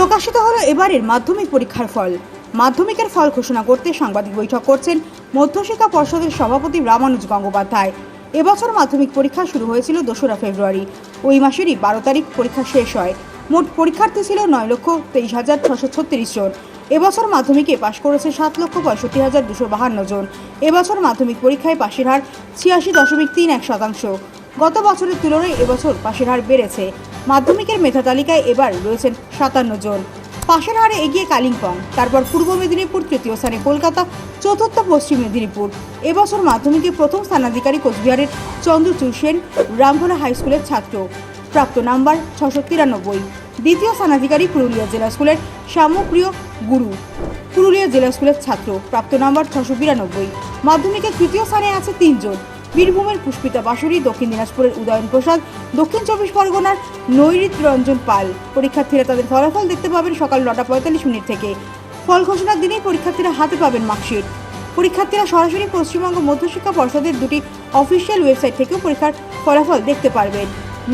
প্রকাশিত হলো এবারের মাধ্যমিক পরীক্ষার ফল। মাধ্যমিকের ফল ঘোষণা করতে সাংবাদিক বৈঠক করছেন মধ্যশিক্ষা পর্ষদের সভাপতি রামানুজ গঙ্গোপাধ্যায়। এবছর মাধ্যমিক পরীক্ষা শুরু হয়েছিল দোসরা ফেব্রুয়ারি। ওই মাসেরই বারো তারিখ পরীক্ষা শেষ হয়। মোট পরীক্ষার্থী ছিল নয় লক্ষ তেইশ হাজার ছশো ছত্রিশ জন। এবছর মাধ্যমিকে পাশ করেছে সাত লক্ষ পঁয়ষট্টি হাজার দুশো বাহান্ন জন। এবছর মাধ্যমিক পরীক্ষায় পাশের হার ছিয়াশি দশমিক তিন এক শতাংশ। গত বছরের তুলনায় এবছর পাশের হার বেড়েছে। মাধ্যমিকের মেধা তালিকায় এবার রয়েছেন সাতান্ন জন। পাশের হারে এগিয়ে কালিম্পং, তারপর পূর্ব মেদিনীপুর তৃতীয় স্থানে কলকাতা, চতুর্থ পশ্চিম মেদিনীপুর। এবছর মাধ্যমিকে প্রথম স্থানাধিকারী কোচবিহারের চন্দ্রচূড় সেন রামভোলা হাই স্কুলের ছাত্র। প্রাপ্ত নাম্বার ছশো তিরানব্বই। দ্বিতীয় স্থানাধিকারী পুরুলিয়া জেলা স্কুলের শ্যামপ্রিয় গুরু, পুরুলিয়া জেলা স্কুলের ছাত্র। প্রাপ্ত নাম্বার ছশো বিরানব্বই। মাধ্যমিকের তৃতীয় স্থানে আছে তিনজন। বীরভূমের পুষ্পিতা বাসুরি দক্ষিণ দিনাজপুরের উদয়ন প্রসাদ, দক্ষিণ চব্বিশ পরগনার নৈরিত রঞ্জন পাল। পরীক্ষার্থীরা তাদের ফলাফল দেখতে পাবেন সকাল নটা পঁয়তাল্লিশ মিনিট থেকে। ফল ঘোষণার দিনেই পরীক্ষার্থীরা হাতে পাবেন মার্কশিট। পরীক্ষার্থীরা সরাসরি পশ্চিমবঙ্গ মধ্যশিক্ষা পর্ষদের দুটি অফিসিয়াল ওয়েবসাইট থেকেও পরীক্ষার ফলাফল দেখতে পারবেন।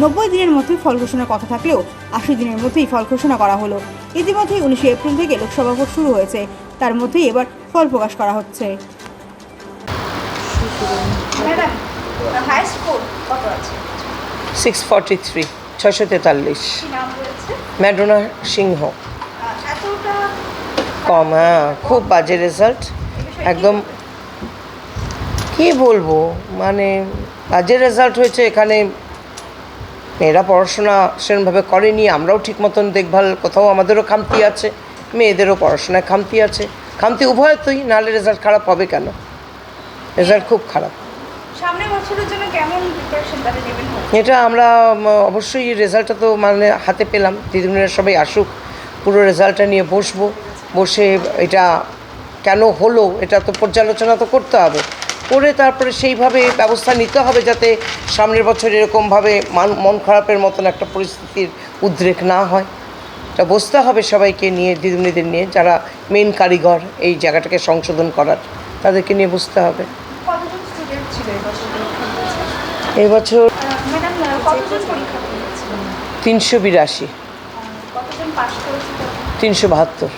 নব্বই দিনের মধ্যে ফল ঘোষণার কথা থাকলেও আশি দিনের মধ্যেই ফল ঘোষণা করা হলো। ইতিমধ্যেই উনিশে এপ্রিল থেকে লোকসভা ভোট শুরু হয়েছে। তার মধ্যেই এবার ফল প্রকাশ করা হচ্ছে। সিক্স ফর্টি থ্রি ছশো তেতাল্লিশ। ম্যাডোনা সিংহ। কম হ্যাঁ খুব বাজে রেজাল্ট। একদম কি? বলব মানে বাজে রেজাল্ট হয়েছে এখানে। মেয়েরা পড়াশোনা সেরকমভাবে করেনি আমরাও ঠিক মতন দেখভাল কোথাও আমাদেরও খামতি আছে মেয়েদেরও পড়াশোনায় খামতি আছে। খামতি উভয় উভয়তই নাহলে রেজাল্ট খারাপ হবে কেন? রেজাল্ট খুব খারাপ। এটা আমরা অবশ্যই রেজাল্টটা তো মানে হাতে পেলাম। দিদিমণিরা সবাই আসুক পুরো রেজাল্টটা নিয়ে বসবো। বসে এটা কেন হলো এটা তো পর্যালোচনা তো করতে হবে। করে তারপরে সেইভাবে ব্যবস্থা নিতে হবে যাতে সামনের বছর এরকমভাবে মান মন খারাপের মতন একটা পরিস্থিতির উদ্রেক না হয়। এটা বসতে হবে সবাইকে নিয়ে দিদিমণিদের নিয়ে যারা মেন কারিগর এই জায়গাটাকে সংশোধন করার তাদেরকে নিয়ে বসতে হবে। স্টুডেন্ট ছিল এবছর ম্যাডাম কতজন পরীক্ষা তিনশো বিরাশি। তিনশো বাহাত্তর।